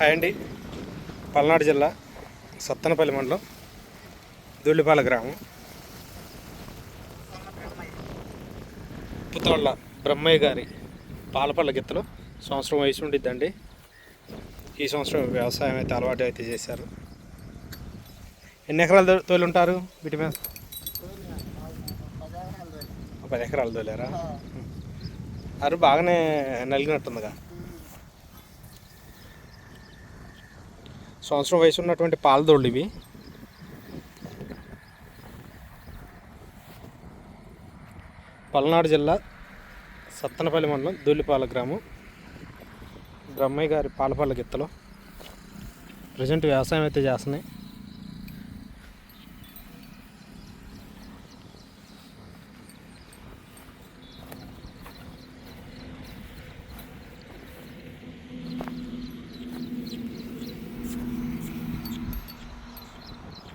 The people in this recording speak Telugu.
హాయ్ అండి. పల్నాడు జిల్లా సత్తనపల్లి మండలం దూళ్ళిపాల గ్రామం. పుత్తవళ్ళ బ్రహ్మయ్య గారి పాలపల్ల గిత్తలు సంవత్సరం వయసు ఉండిద్దండి. ఈ సంవత్సరం వ్యవసాయం అయితే అలవాటు అయితే చేశారు. ఎన్ని ఎకరాలు ఉంటారు వీటి మీద? పది ఎకరాలు తోలారా? అరు బాగానే నలిగినట్టుందిగా. సంవత్సరం వయసు ఉన్నటువంటి పాలదోళ్ళు ఇవి. పల్నాడు జిల్లా సత్తనపల్లి మండలం దూలిపాల గ్రామం. బ్రహ్మయ్య గారి పాలపల్ల గిత్తలు. ప్రజెంట్ వ్యవసాయం అయితే చేస్తున్నాయి.